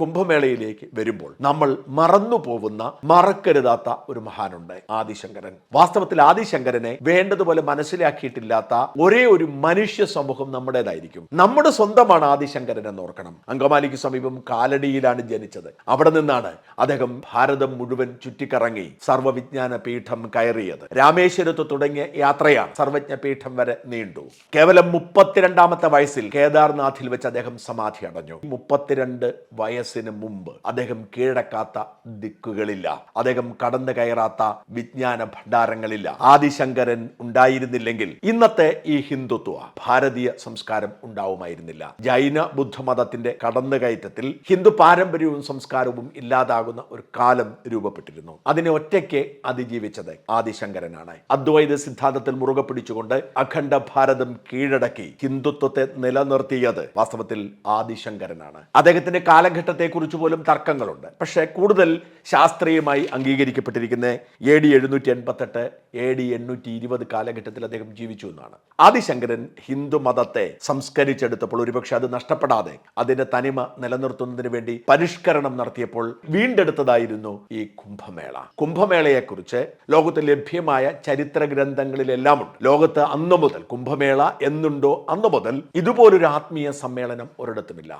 കുംഭമേളയിലേക്ക് വരുമ്പോൾ നമ്മൾ മറന്നു പോകുന്ന മറക്കരുതാത്ത ഒരു മഹാനുണ്ട് ആദിശങ്കരൻ. വാസ്തവത്തിൽ ആദിശങ്കരനെ വേണ്ടതുപോലെ മനസ്സിലാക്കിയിട്ടില്ലാത്ത ഒരേ ഒരു മനുഷ്യ സമൂഹം നമ്മുടേതായിരിക്കും. നമ്മുടെ സ്വന്തമാണ് ആദിശങ്കരൻ എന്ന് ഓർക്കണം. അങ്കമാലിക്ക് സമീപം കാലടിയിലാണ് ജനിച്ചത്. അവിടെ നിന്നാണ് അദ്ദേഹം ഭാരതം മുഴുവൻ ചുറ്റിക്കറങ്ങി സർവവിജ്ഞാന പീഠം കയറിയത്. രാമേശ്വരത്ത് തുടങ്ങിയ യാത്രയാണ് സർവജ്ഞ പീഠം വരെ നീണ്ടു. കേവലം മുപ്പത്തിരണ്ടാമത്തെ വയസ്സിൽ കേദാർനാഥിൽ വെച്ച് അദ്ദേഹം സമാധി അടഞ്ഞു. മുപ്പത്തിരണ്ട് വയസ്സിന് മുമ്പ് അദ്ദേഹം കീഴടക്കാത്ത ദിക്കുകളില്ല. അദ്ദേഹം കടന്നു കയറാത്ത വിജ്ഞാന ഭണ്ഡാരങ്ങളില്ല. ആദിശങ്കരൻ ഉണ്ടായിരുന്നില്ലെങ്കിൽ ഇന്നത്തെ ഈ ഹിന്ദുത്വ ഭാരതീയ സംസ്കാരം ഉണ്ടാവുമായിരുന്നില്ല. ജൈന ബുദ്ധമതത്തിന്റെ കടന്നുകയറ്റത്തിൽ ഹിന്ദു പാരമ്പര്യവും സംസ്കാരവും ഇല്ലാതാകുന്ന ഒരു കാലം രൂപപ്പെട്ടിരുന്നു. അതിനെ ഒറ്റയ്ക്ക് അതിജീവിച്ചത് ആദിശങ്കരനാണ്. അദ്വൈത സിദ്ധാന്തത്തിൽ മുറുകെ പിടിച്ചുകൊണ്ട് അഖണ്ഡ ഭാരതം കീഴടക്കി ഹിന്ദുത്വത്തെ നിലനിർത്തിയത് വാസ്തവത്തിൽ ആദിശങ്കരനാണ്. അദ്ദേഹത്തിന്റെ കാലഘട്ടത്തെക്കുറിച്ച് പോലും തർക്കങ്ങളുണ്ട്. പക്ഷേ കൂടുതൽ ശാസ്ത്രീയമായി അംഗീകരിക്കപ്പെട്ടിരിക്കുന്ന എ ഡി എഴുന്നൂറ്റി എൺപത്തെട്ട് എ ഡി എണ്ണൂറ്റി ഇരുപത് കാലഘട്ടത്തിൽ അദ്ദേഹം ജീവിച്ചു എന്നാണ്. ആദിശങ്കരൻ ഹിന്ദു മതത്തെ സംസ്കരിച്ചെടുത്തപ്പോൾ ഒരുപക്ഷെ അത് നഷ്ടപ്പെടാതെ അതിന്റെ തനിമ നിലനിർത്തുന്നതിന് വേണ്ടി പരിഷ്കരണം നടത്തിയപ്പോൾ വീണ്ടെടുത്തതായിരുന്നു ഈ കുംഭമേള. കുംഭമേളയെക്കുറിച്ച് ലോകത്ത് ലഭ്യമായ ചരിത്ര ഗ്രന്ഥങ്ങളിലെല്ലാം ഉണ്ട് ലോകത്ത് അന്നു മുതൽ കുംഭമേള എന്നുണ്ടോ അന്നു മുതൽ ഇതുപോലൊരു ആത്മീയ സമ്മേളനം ഒരിടത്തുമില്ല.